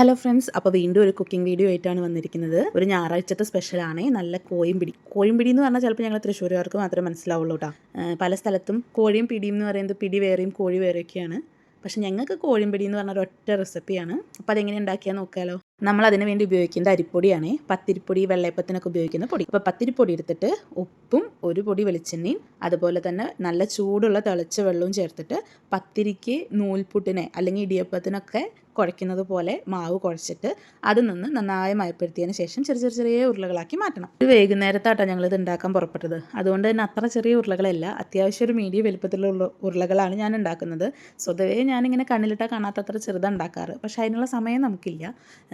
Hello friends അപ്പോൾ വീണ്ടും ഒരു കുക്കിംഗ് വീഡിയോ ആയിട്ടാണ് വന്നിരിക്കുന്നത്. ഒരു ഞായറാഴ്ചത്തെ സ്പെഷ്യലാണ് നല്ല കോഴിമ്പിടി. എന്ന് പറഞ്ഞാൽ ചിലപ്പോൾ ഞങ്ങൾ തൃശ്ശൂരുകാർക്ക് മാത്രമേ മനസ്സിലാവുള്ളൂ കേട്ടോ പല സ്ഥലത്തും കോഴിയും പിടിയും എന്ന് പറയുന്നത് പിടി വേറെയും കോഴി വേറെയൊക്കെയാണ്. പക്ഷേ ഞങ്ങൾക്ക് കോഴിമ്പിടി എന്ന് പറഞ്ഞ ഒറ്റ റെസിപ്പിയാണ് അപ്പോൾ അതെങ്ങനെ ഉണ്ടാക്കിയാൽ നോക്കാമല്ലോ നമ്മൾ അതിന് വേണ്ടി ഉപയോഗിക്കേണ്ട അരിപ്പൊടിയാണ്. പത്തിരിപ്പൊടി വെള്ളയപ്പത്തിനൊക്കെ ഉപയോഗിക്കുന്ന പൊടി. അപ്പോൾ പത്തിരിപ്പൊടി എടുത്തിട്ട് ഉപ്പും ഒരു പൊടി വെളിച്ചെണ്ണയും അതുപോലെ തന്നെ നല്ല ചൂടുള്ള തിളച്ച വെള്ളവും ചേർത്തിട്ട് പത്തിരിക്ക് നൂൽപുട്ടിനെ അല്ലെങ്കിൽ ഇടിയപ്പത്തിനൊക്കെ കുഴയ്ക്കുന്നത് പോലെ മാവ് കുഴച്ചിട്ട് അത് നിന്ന് നന്നായി മയപ്പെടുത്തിയതിന് ശേഷം ചെറിയ ചെറിയ ചെറിയ ഉരുളകളാക്കി മാറ്റണം. ഒരു വൈകുന്നേരത്തായിട്ടാണ് ഞങ്ങൾ ഇത് ഉണ്ടാക്കാൻ പുറപ്പെട്ടത്. അതുകൊണ്ട് തന്നെ അത്ര ചെറിയ ഉരുളകളല്ല അത്യാവശ്യം ഒരു മീഡിയം വലുപ്പത്തിലുള്ള ഉരുളകളാണ് ഞാൻ ഉണ്ടാക്കുന്നത്. സ്വതവേ ഞാനിങ്ങനെ കണ്ണിലിട്ടാൽ കാണാത്തത്ര ചെറുതാണ് ഉണ്ടാക്കാറ്. പക്ഷേ അതിനുള്ള സമയം നമുക്കില്ല.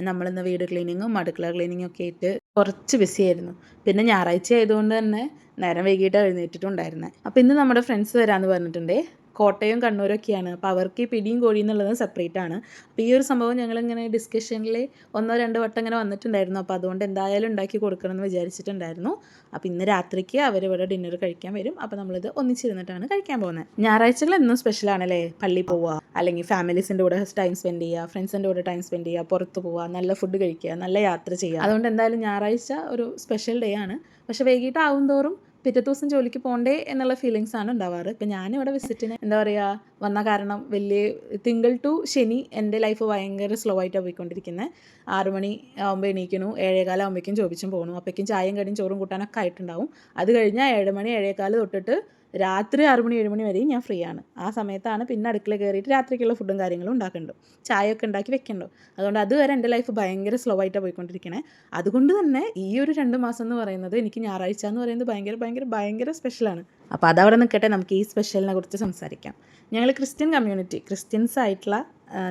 നമ്മളിന്ന് വീട് ക്ലീനിങ്ങും അടുക്കള ക്ലീനിങ്ങും ഒക്കെ ആയിട്ട് കുറച്ച് ബിസി ആയിരുന്നു. പിന്നെ ഞായറാഴ്ച ആയതുകൊണ്ട് തന്നെ നേരം വൈകിട്ട് എഴുന്നേറ്റിട്ടുണ്ടായിരുന്നത് അപ്പോൾ ഇന്ന് നമ്മുടെ ഫ്രണ്ട്സ് വരാമെന്ന് പറഞ്ഞിട്ടുണ്ടേ കോട്ടയം കണ്ണൂരൊക്കെയാണ്. അപ്പോൾ അവർക്ക് ഈ പിടിയും കോഴി എന്നുള്ളത് സെപ്പറേറ്റ് ആണ്. അപ്പോൾ ഈ ഒരു സംഭവം ഞങ്ങളിങ്ങനെ ഡിസ്കഷനിൽ ഒന്നോ രണ്ടോ വട്ടം ഇങ്ങനെ വന്നിട്ടുണ്ടായിരുന്നു. അപ്പോൾ അതുകൊണ്ട് എന്തായാലും ഉണ്ടാക്കി കൊടുക്കണം എന്ന് വിചാരിച്ചിട്ടുണ്ടായിരുന്നു. അപ്പോൾ ഇന്ന് രാത്രിക്ക് അവർ ഇവിടെ ഡിന്നർ കഴിക്കാൻ വരും. അപ്പോൾ നമ്മളിത് ഒന്നിച്ചിരുന്നിട്ടാണ് കഴിക്കാൻ പോകുന്നത് ഞായറാഴ്ചകൾ എന്നും സ്പെഷ്യലാണല്ലേ പള്ളി പോവുക അല്ലെങ്കിൽ ഫാമിലീസിന്റെ കൂടെ ടൈം സ്പെൻഡ് ചെയ്യുക ഫ്രണ്ട്സിന്റെ കൂടെ ടൈം സ്പെൻഡ് ചെയ്യുക പുറത്ത് പോവുക നല്ല ഫുഡ് കഴിക്കുക നല്ല യാത്ര ചെയ്യുക. അതുകൊണ്ട് എന്തായാലും ഞായറാഴ്ച ഒരു സ്പെഷ്യൽ ഡേ ആണ്. പക്ഷേ വൈകിട്ട് ആവും തോറും പിറ്റേ ദിവസം ജോലിക്ക് പോകണ്ടേ എന്നുള്ള ഫീലിങ്സ് ആണ് ഉണ്ടാവാറ്. ഇപ്പം ഞാനിവിടെ വിസിറ്റിന് എന്താ പറയുക വന്ന കാരണം വലിയ തിങ്കൾ ടു ശനി എന്റെ ലൈഫ് ഭയങ്കര സ്ലോ ആയിട്ടാണ് പോയിക്കൊണ്ടിരിക്കുന്നത് ആറു മണി ആകുമ്പോൾ എണീക്കണു ഏഴേകാലം ആകുമ്പോഴേക്കും ജോബിച്ചും പോകണു അപ്പോഴേക്കും ചായയും കടിയും ചോറും കൂട്ടാനൊക്കെ ആയിട്ടുണ്ടാവും. അത് കഴിഞ്ഞാൽ ഏഴ് മണി ഏഴേകാൽ തൊട്ടിട്ട് രാത്രി ആറ് മണി ഏഴ് മണി വരെയും ഞാൻ ഫ്രീ ആണ്. ആ സമയത്താണ് പിന്നെ അടുക്കള കയറിയിട്ട് രാത്രിക്കുള്ള ഫുഡും കാര്യങ്ങളും ഉണ്ടാക്കുന്നുണ്ട് ചായയൊക്കെ ഉണ്ടാക്കി വെക്കണ്ടോ അതുകൊണ്ട് അതുവരെ എന്റെ ലൈഫ് ഭയങ്കര സ്ലോ ആയിട്ടാണ് പോയിക്കൊണ്ടിരിക്കണേ. അതുകൊണ്ട് തന്നെ ഈ ഒരു രണ്ട് മാസം എന്ന് പറയുന്നത് എനിക്ക് ഞായറാഴ്ച എന്ന് പറയുന്നത് ഭയങ്കര ഭയങ്കര ഭയങ്കര സ്പെഷ്യലാണ് അപ്പോൾ അതവിടെ നിൽക്കട്ടെ നമുക്ക് ഈ സ്പെഷ്യലിനെ കുറിച്ച് സംസാരിക്കാം. ഞങ്ങൾ ക്രിസ്ത്യൻ കമ്മ്യൂണിറ്റി ക്രിസ്ത്യൻസ് ആയിട്ടുള്ള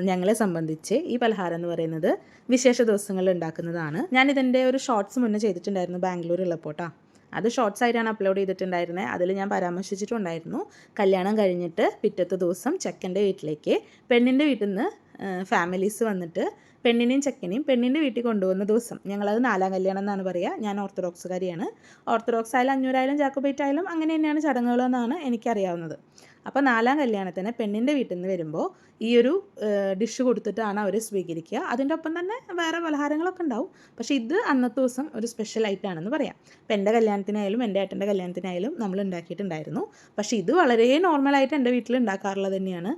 ഞങ്ങളെ സംബന്ധിച്ച് ഈ പലഹാരം എന്ന് പറയുന്നത് വിശേഷ ദിവസങ്ങളിൽ ഉണ്ടാക്കുന്നതാണ്. ഞാനിതിന്റെ ഒരു ഷോർട്സ് മുന്നേ ചെയ്തിട്ടുണ്ടായിരുന്നു ബാംഗ്ലൂർ കേട്ടോ അത് ഷോർട്സ് ആയിട്ടാണ് അപ്ലോഡ് ചെയ്തിട്ടുണ്ടായിരുന്നത് അതിൽ ഞാൻ പരാമർശിച്ചിട്ടുണ്ടായിരുന്നു. കല്യാണം കഴിഞ്ഞിട്ട് പിറ്റത്തെ ദിവസം ചെക്കന്റെ വീട്ടിലേക്ക് പെണ്ണിന്റെ വീട്ടിൽ നിന്ന് ഫാമിലീസ് വന്നിട്ട് പെണ്ണിനെയും ചെക്കനെയും പെണ്ണിന്റെ വീട്ടിൽ കൊണ്ടുവന്ന ദിവസം ഞങ്ങളത് നാലാം കല്യാണം എന്നാണ് പറയുക ഞാൻ ഓർത്തഡോക്സുകാരിയാണ്. ഓർത്തഡോക്സ് ആയാലും അഞ്ഞൂറായാലും ജാക്കോബൈറ്റ് ആയാലും അങ്ങനെ തന്നെയാണ് ചടങ്ങുകളെന്നാണ് എനിക്കറിയാവുന്നത്. അപ്പോൾ നാലാം കല്യാണത്തിന് പെണ്ണിന്റെ വീട്ടിൽ നിന്ന് വരുമ്പോൾ ഈ ഒരു ഡിഷ് കൊടുത്തിട്ടാണ് അവർ സ്വീകരിക്കുക. അതിന്റെ ഒപ്പം തന്നെ വേറെ പലഹാരങ്ങളൊക്കെ ഉണ്ടാവും. പക്ഷേ ഇത് അന്നത്തെ ദിവസം ഒരു സ്പെഷ്യൽ ആയിട്ടാണെന്ന് പറയാം. അപ്പം എന്റെ കല്യാണത്തിനായാലും എന്റെ ഏട്ടന്റെ കല്യാണത്തിനായാലും നമ്മൾ ഉണ്ടാക്കിയിട്ടുണ്ടായിരുന്നു. പക്ഷേ ഇത് വളരെ നോർമലായിട്ട് എന്റെ വീട്ടിൽ ഉണ്ടാക്കാറുള്ളത് തന്നെയാണ്.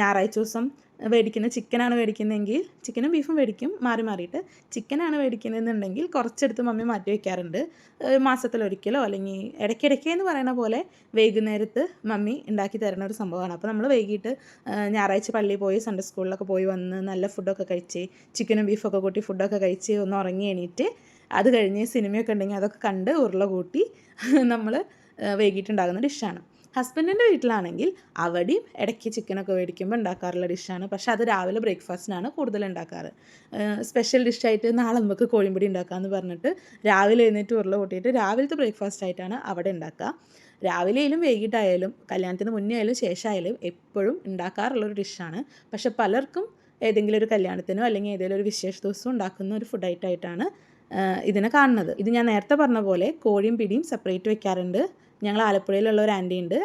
ഞായറാഴ്ച ദിവസം മേടിക്കുന്ന ചിക്കനാണ് മേടിക്കുന്നതെങ്കിൽ ചിക്കനും ബീഫും മേടിക്കും മാറി മാറിയിട്ട്. ചിക്കനാണ് മേടിക്കുന്നതെന്നുണ്ടെങ്കിൽ കുറച്ചെടുത്ത് മമ്മി മാറ്റി വയ്ക്കാറുണ്ട് മാസത്തിലൊരിക്കലോ അല്ലെങ്കിൽ ഇടയ്ക്കിടയ്ക്ക് എന്ന് പറയുന്ന പോലെ വൈകുന്നേരത്ത് മമ്മി ഉണ്ടാക്കി തരുന്ന ഒരു സംഭവമാണ്. അപ്പോൾ നമ്മൾ വൈകിട്ട് ഞായറാഴ്ച പള്ളിയിൽ പോയി സൺഡേ സ്കൂളിലൊക്കെ പോയി വന്ന് നല്ല ഫുഡൊക്കെ കഴിച്ച് ചിക്കനും ബീഫൊക്കെ കൂട്ടി ഫുഡൊക്കെ കഴിച്ച് ഒന്ന് ഉറങ്ങി എണീറ്റ് അത് കഴിഞ്ഞ് സിനിമയൊക്കെ ഉണ്ടെങ്കിൽ അതൊക്കെ കണ്ട് ഉരുള കൂട്ടി നമ്മൾ വൈകിട്ടുണ്ടാകുന്ന ഡിഷാണ് ഹസ്ബൻഡിന്റെ വീട്ടിലാണെങ്കിൽ അവിടെയും ഇടയ്ക്ക് ചിക്കനൊക്കെ മേടിക്കുമ്പോൾ ഉണ്ടാക്കാറുള്ള ഡിഷാണ് പക്ഷെ അത് രാവിലെ ബ്രേക്ക്ഫാസ്റ്റിനാണ് കൂടുതൽ ഉണ്ടാക്കാറ് സ്പെഷ്യൽ ഡിഷായിട്ട് നാളെ നമുക്ക് കോഴിമ്പൊടി ഉണ്ടാക്കാമെന്ന് പറഞ്ഞിട്ട് രാവിലെ എഴുന്നേറ്റ് ഉരുള കൂട്ടിയിട്ട് രാവിലത്തെ ബ്രേക്ക്ഫാസ്റ്റ് ആയിട്ടാണ് അവിടെ ഉണ്ടാക്കുക രാവിലെയായാലും വൈകിട്ടായാലും കല്യാണത്തിന് മുന്നേ ആയാലും ശേഷമായാലും എപ്പോഴും ഉണ്ടാക്കാറുള്ളൊരു ഡിഷാണ് പക്ഷെ പലർക്കും ഏതെങ്കിലും ഒരു കല്യാണത്തിനോ അല്ലെങ്കിൽ ഏതെങ്കിലും ഒരു വിശേഷ ദിവസം ഉണ്ടാക്കുന്ന ഒരു ഫുഡ് ഐറ്റമായിട്ടാണ് ഇതിനെ കാണുന്നത്. ഇത് ഞാൻ നേരത്തെ പറഞ്ഞ പോലെ കോഴിയും പിടിയും സെപ്പറേറ്റ് വെക്കാറുണ്ട്. ഞങ്ങൾ ആലപ്പുഴയിലുള്ള ഒരു ആന്റി ഉണ്ട്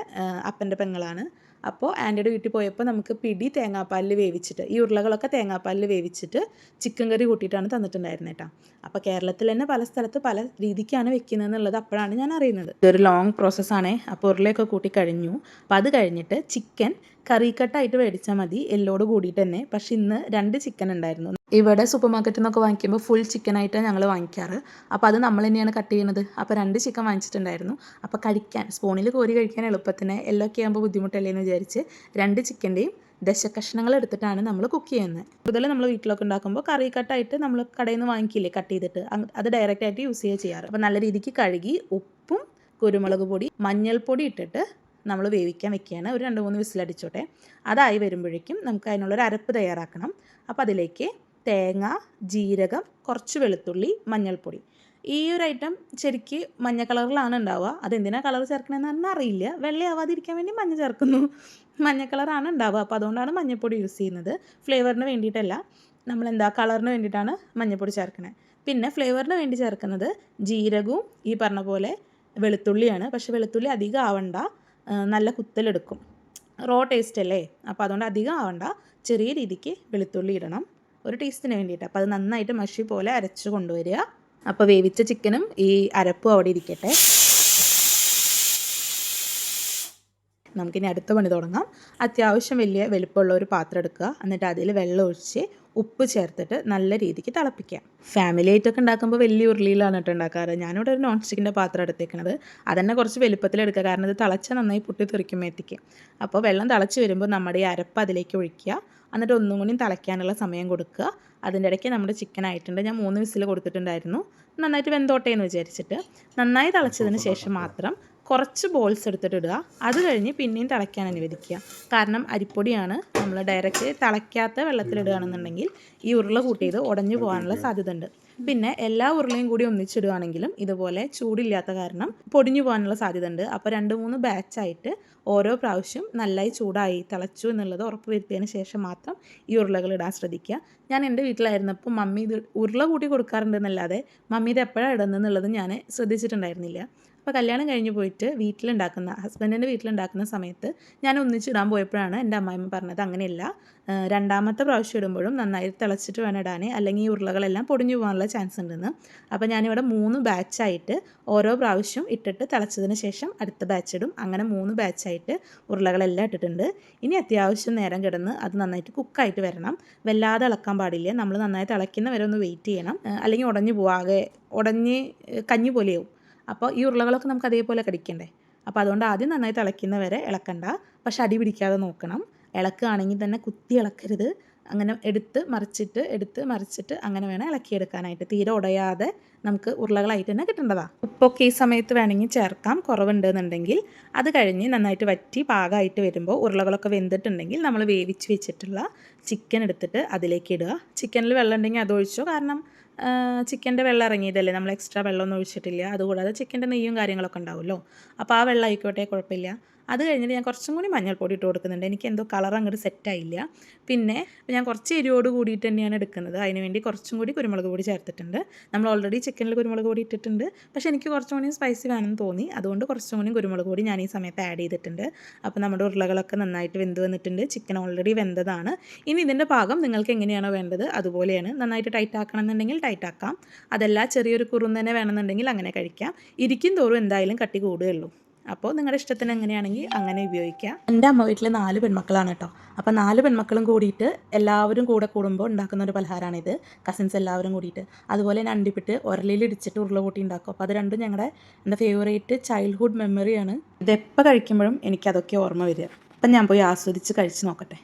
അപ്പന്റെ പെങ്ങളാണ്. അപ്പോൾ ആന്റിയുടെ വീട്ടിൽ പോയപ്പോൾ നമുക്ക് പിടി തേങ്ങാപ്പാലിൽ വേവിച്ചിട്ട് ഈ ഉരുളകളൊക്കെ തേങ്ങാപ്പാലിൽ വേവിച്ചിട്ട് ചിക്കൻ കറി കൂട്ടിയിട്ടാണ് തന്നിട്ടുണ്ടായിരുന്നത് കേട്ടോ അപ്പോൾ കേരളത്തിൽ തന്നെ പല സ്ഥലത്ത് പല രീതിക്കാണ് വെക്കുന്നത് എന്നുള്ളത് അപ്പോഴാണ് ഞാൻ അറിയുന്നത്. ഇതൊരു ലോങ് പ്രോസസ്സാണേ അപ്പോൾ ഉരുളയൊക്കെ കൂട്ടി കഴിഞ്ഞു. അപ്പോൾ അത് കഴിഞ്ഞിട്ട് ചിക്കൻ കറിക്കട്ടായിട്ട് മേടിച്ചാൽ മതി. എല്ലോട് കൂടിയിട്ട് തന്നെ. പക്ഷെ ഇന്ന് രണ്ട് ചിക്കൻ ഉണ്ടായിരുന്നു. ഇവിടെ സൂപ്പർ മാർക്കറ്റിൽ നിന്നൊക്കെ വാങ്ങിക്കുമ്പോൾ ഫുൾ ചിക്കൻ ചിക്കനായിട്ടാണ് ഞങ്ങൾ വാങ്ങിക്കാറ്. അപ്പോൾ അത് നമ്മൾ തന്നെയാണ് കട്ട് ചെയ്യുന്നത്. അപ്പോൾ രണ്ട് ചിക്കൻ വാങ്ങിച്ചിട്ടുണ്ടായിരുന്നു. അപ്പോൾ കഴിക്കാൻ സ്പൂണിൽ കോരി കഴിക്കാൻ എളുപ്പത്തിന് എല്ലൊക്കെ ആകുമ്പോൾ ബുദ്ധിമുട്ടല്ലേ എന്ന് വിചാരിച്ച് രണ്ട് ചിക്കന്റെയും ദശകഷ്ണങ്ങൾ എടുത്തിട്ടാണ് നമ്മൾ കുക്ക് ചെയ്യുന്നത്. കൂടുതൽ നമ്മൾ വീട്ടിലൊക്കെ ഉണ്ടാക്കുമ്പോൾ കറി കട്ടായിട്ട് നമ്മൾ കടയിൽ നിന്ന് വാങ്ങിക്കില്ലേ കട്ട് ചെയ്തിട്ട്. അത് ഡയറക്റ്റായിട്ട് യൂസ് ചെയ്യുക ചെയ്യാറ്. അപ്പോൾ നല്ല രീതിക്ക് കഴുകി ഉപ്പും കുരുമുളക് പൊടി മഞ്ഞൾപ്പൊടി ഇട്ടിട്ട് നമ്മൾ വേവിക്കാൻ വെക്കുകയാണ്. ഒരു രണ്ട് മൂന്ന് വിസിലടിച്ചോട്ടെ അതായി വരുമ്പോഴേക്കും നമുക്ക് അതിനുള്ളൊരു അരപ്പ് തയ്യാറാക്കണം. അപ്പോൾ അതിലേക്ക് തേങ്ങ ജീരകം കുറച്ച് വെളുത്തുള്ളി മഞ്ഞൾപ്പൊടി. ഈ ഒരു ഐറ്റം ശരിക്ക് മഞ്ഞ കളറിലാണ് ഉണ്ടാവുക. അതെന്തിനാണ് കളർ ചേർക്കണമെന്ന് പറഞ്ഞാൽ അറിയില്ല. വെള്ളയാവാതിരിക്കാൻ വേണ്ടി മഞ്ഞ ചേർക്കുന്നു. മഞ്ഞ കളറാണ് ഉണ്ടാവുക. അപ്പോൾ അതുകൊണ്ടാണ് മഞ്ഞൾപ്പൊടി യൂസ് ചെയ്യുന്നത്. ഫ്ലേവറിന് വേണ്ടിയിട്ടല്ല. നമ്മളെന്താ കളറിന് വേണ്ടിയിട്ടാണ് മഞ്ഞൾപ്പൊടി ചേർക്കുന്നത് പിന്നെ ഫ്ലേവറിന് വേണ്ടി ചേർക്കുന്നത് ജീരകവും ഈ പറഞ്ഞ പോലെ വെളുത്തുള്ളിയാണ്. പക്ഷേ വെളുത്തുള്ളി അധികം ആവണ്ട. നല്ല കുത്തലെടുക്കും. റോ ടേസ്റ്റ് അല്ലേ അപ്പോൾ അതുകൊണ്ട് അധികം ആവണ്ട. ചെറിയ രീതിക്ക് വെളുത്തുള്ളി ഇടണം. ഒരു ടേസ്റ്റിന് വേണ്ടിയിട്ട്. അപ്പോൾ അത് നന്നായിട്ട് മഷി പോലെ അരച്ച് കൊണ്ടുവരിക. അപ്പോൾ വേവിച്ച ചിക്കനും ഈ അരപ്പും അവിടെ ഇരിക്കട്ടെ. നമുക്കിനി അടുത്ത പണി തുടങ്ങാം. അത്യാവശ്യം വലിയ വലുപ്പമുള്ള ഒരു പാത്രം എടുക്കുക. എന്നിട്ട് അതിൽ വെള്ളം ഒഴിച്ച് ഉപ്പ് ചേർത്തിട്ട് നല്ല രീതിക്ക് തിളപ്പിക്കുക ഫാമിലി ആയിട്ടൊക്കെ ഉണ്ടാക്കുമ്പോൾ വലിയ ഉരുളിയിലാണ് കേട്ടോ ഉണ്ടാക്കാറ്. ഞാനിവിടെ ഒരു നോൺ സ്റ്റിക്കിന്റെ പാത്രം എടുത്തേക്കണത്. അതന്നെ കുറച്ച് വലുപ്പത്തിലെടുക്കുക കാരണം ഇത് തിളച്ച നന്നായി പൊട്ടി തെറിക്കുമ്പോഴത്തേക്ക് അപ്പോൾ വെള്ളം തിളച്ച് വരുമ്പോൾ നമ്മുടെ ഈ അരപ്പ് അതിലേക്ക് ഒഴിക്കുക. എന്നിട്ട് ഒന്നും കൂടി തിളയ്ക്കാനുള്ള സമയം കൊടുക്കുക. അതിന്റെ ഇടയ്ക്ക് നമ്മുടെ ചിക്കൻ ആയിട്ടുണ്ട്. ഞാൻ മൂന്ന് വിസിൽ കൊടുത്തിട്ടുണ്ടായിരുന്നു. നന്നായിട്ട് വെന്തോട്ടെ എന്ന് വിചാരിച്ചിട്ട് നന്നായി തിളച്ചതിന് ശേഷം മാത്രം കുറച്ച് ബോൾസ് എടുത്തിട്ട് ഇടുക. അത് കഴിഞ്ഞ് പിന്നെയും തിളയ്ക്കാൻ അനുവദിക്കുക. കാരണം അരിപ്പൊടിയാണ് നമ്മൾ ഡയറക്റ്റ് തിളയ്ക്കാത്ത വെള്ളത്തിലിടുകയാണെന്നുണ്ടെങ്കിൽ ഈ ഉരുള കൂട്ടിയത് ഉടഞ്ഞു പോകാനുള്ള സാധ്യത ഉണ്ട് പിന്നെ എല്ലാ ഉരുളയും കൂടി ഒന്നിച്ചിടുകയാണെങ്കിലും ഇതുപോലെ ചൂടില്ലാത്ത കാരണം പൊടിഞ്ഞു പോകാനുള്ള സാധ്യത ഉണ്ട് അപ്പോൾ രണ്ട് മൂന്ന് ബാച്ചായിട്ട് ഓരോ പ്രാവശ്യം നന്നായി ചൂടായി തിളച്ചു എന്നുള്ളത് ഉറപ്പ് വരുത്തിയതിന് ശേഷം മാത്രം ഈ ഉരുളകൾ ഇടാൻ ശ്രദ്ധിക്കുക. ഞാൻ എന്റെ വീട്ടിലായിരുന്നപ്പോൾ മമ്മി ഇത് ഉരുള കൂട്ടി കൊടുക്കാറുണ്ടെന്നല്ലാതെ മമ്മി ഇത് എപ്പോഴാണ് ഇടുന്നതെന്നുള്ളത് ഞാൻ ശ്രദ്ധിച്ചിട്ടുണ്ടായിരുന്നില്ല. അപ്പോൾ കല്യാണം കഴിഞ്ഞ് പോയിട്ട് വീട്ടിലുണ്ടാക്കുന്ന ഹസ്ബൻഡിന്റെ വീട്ടിലുണ്ടാക്കുന്ന സമയത്ത് ഞാൻ ഒന്നിച്ചിടാൻ പോയപ്പോഴാണ് എന്റെ അമ്മായിമ്മ പറഞ്ഞത് അങ്ങനെയല്ല. രണ്ടാമത്തെ പ്രാവശ്യം ഇടുമ്പോഴും നന്നായി തിളച്ചിട്ട് വേണം ഇടാൻ അല്ലെങ്കിൽ ഈ ഉരുളകളെല്ലാം പൊടിഞ്ഞു പോകാനുള്ള ചാൻസ് ഉണ്ടെന്ന്. അപ്പോൾ ഞാനിവിടെ മൂന്ന് ബാച്ചായിട്ട് ഓരോ പ്രാവശ്യം ഇട്ടിട്ട് തിളച്ചതിന് ശേഷം അടുത്ത ബാച്ച് ഇടും. അങ്ങനെ മൂന്ന് ബാച്ചായിട്ട് ഉരുളകളെല്ലാം ഇട്ടിട്ടുണ്ട്. ഇനി അത്യാവശ്യം നേരം കിടന്ന് അത് നന്നായിട്ട് കുക്കായിട്ട് വരണം. വല്ലാതെ ഇളക്കാൻ പാടില്ല. നമ്മൾ നന്നായി തിളയ്ക്കുന്ന വരെ ഒന്ന് വെയിറ്റ് ചെയ്യണം. അല്ലെങ്കിൽ ഉടഞ്ഞു പോവാകെ ഉടഞ്ഞ് കഞ്ഞി പോലെയാവും അപ്പോൾ ഈ ഉരുളകളൊക്കെ നമുക്ക് അതേപോലെ കടിക്കണ്ടേ? അപ്പോൾ അതുകൊണ്ട് ആദ്യം നന്നായി തിളയ്ക്കുന്ന വരെ ഇളക്കണ്ട. പക്ഷെ അടി പിടിക്കാതെ നോക്കണം. ഇളക്കുകയാണെങ്കിൽ തന്നെ കുത്തി ഇളക്കരുത്. അങ്ങനെ എടുത്ത് മറിച്ചിട്ട് എടുത്ത് മറിച്ചിട്ട് അങ്ങനെ വേണം ഇളക്കിയെടുക്കാനായിട്ട്. തീരെ ഉടയാതെ നമുക്ക് ഉരുളകളായിട്ട് തന്നെ കിട്ടേണ്ടതാണ് ഉപ്പൊക്കെ ഈ സമയത്ത് വേണമെങ്കിൽ ചേർക്കാം. കുറവുണ്ടെന്നുണ്ടെങ്കിൽ അത് കഴിഞ്ഞ് നന്നായിട്ട് വറ്റി പാകമായിട്ട് വരുമ്പോൾ ഉരുളകളൊക്കെ വെന്തിട്ടുണ്ടെങ്കിൽ നമ്മൾ വേവിച്ച് വെച്ചിട്ടുള്ള ചിക്കൻ എടുത്തിട്ട് അതിലേക്ക് ഇടുക. ചിക്കനിൽ വെള്ളം ഉണ്ടെങ്കിൽ അതൊഴിച്ചോ കാരണം ചിക്കന്റെ വെള്ളം ഇറങ്ങിയതല്ലേ? നമ്മൾ എക്സ്ട്രാ വെള്ളമൊന്നും ഒഴിച്ചിട്ടില്ല. അതുകൂടാതെ ചിക്കന്റെ നെയ്യും കാര്യങ്ങളൊക്കെ ഉണ്ടാവുമല്ലോ. അപ്പോൾ ആ വെള്ളം ആയിക്കോട്ടെ കുഴപ്പമില്ല. അത് കഴിഞ്ഞിട്ട് ഞാൻ കുറച്ചും കൂടി മഞ്ഞൾപ്പൊടി ഇട്ട് കൊടുക്കുന്നുണ്ട്. എനിക്ക് എന്തോ കളർ അങ്ങോട്ട് സെറ്റായില്ല പിന്നെ ഞാൻ കുറച്ച് എരിവോട് കൂടിയിട്ട് തന്നെയാണ് എടുക്കുന്നത്. അതിന് വേണ്ടി കുറച്ചും കൂടി കുരുമുളക് പൊടി ചേർത്തിട്ടുണ്ട്. നമ്മൾ ഓൾറെഡി ചിക്കനിൽ കുരുമുളക് പൊടി ഇട്ടിട്ടുണ്ട്. പക്ഷേ എനിക്ക് കുറച്ചും കൂടി സ്പൈസി വേണമെന്ന് തോന്നി. അതുകൊണ്ട് കുറച്ചും കൂടി കുരുമുളക് പൊടി ഞാൻ ഈ സമയത്ത് ആഡ് ചെയ്തിട്ടുണ്ട്. അപ്പോൾ നമ്മുടെ ഉരുളകളൊക്കെ നന്നായിട്ട് വെന്ത് വന്നിട്ടുണ്ട്. ചിക്കൻ ഓൾറെഡി വെന്തതാണ്. ഇനി ഇതിന്റെ പാകം നിങ്ങൾക്ക് എങ്ങനെയാണോ വേണ്ടത് അതുപോലെയാണ്. നന്നായിട്ട് ടൈറ്റ് ആക്കണം എന്നുണ്ടെങ്കിൽ ടൈറ്റ് ആക്കാം. അതല്ല ചെറിയൊരു കുറുന്നനെ വേണമെന്നുണ്ടെങ്കിൽ അങ്ങനെ കഴിക്കാം. ഇരിക്കും തോറും എന്തായാലും കട്ടി കൂടുകയുള്ളൂ. അപ്പോൾ നിങ്ങളുടെ ഇഷ്ടത്തിന് എങ്ങനെയാണെങ്കിൽ അങ്ങനെ ഉപയോഗിക്കാം. എന്റെ അമ്മ വീട്ടിൽ നാല് പെൺമക്കളാണ് കേട്ടോ. അപ്പോൾ നാല് പെൺമക്കളും കൂടിയിട്ട് എല്ലാവരും കൂടെ കൂടുമ്പോൾ ഉണ്ടാക്കുന്ന ഒരു പലഹാരമാണിത് കസിൻസ് എല്ലാവരും കൂടിയിട്ട്. അതുപോലെ തന്നെ അണ്ടിപ്പിട്ട് ഉരലിൽ ഇടിച്ചിട്ട് ഉരുളകൂട്ടി ഉണ്ടാക്കും. അപ്പോൾ അത് രണ്ടും ഞങ്ങളുടെ എന്റെ ഫേവറേറ്റ് ചൈൽഡ്ഹുഡ് മെമ്മറിയാണ് ഇതെപ്പോൾ കഴിക്കുമ്പോഴും എനിക്കതൊക്കെ ഓർമ്മ വരിക. അപ്പം ഞാൻ പോയി ആസ്വദിച്ച് കഴിച്ച് നോക്കട്ടെ.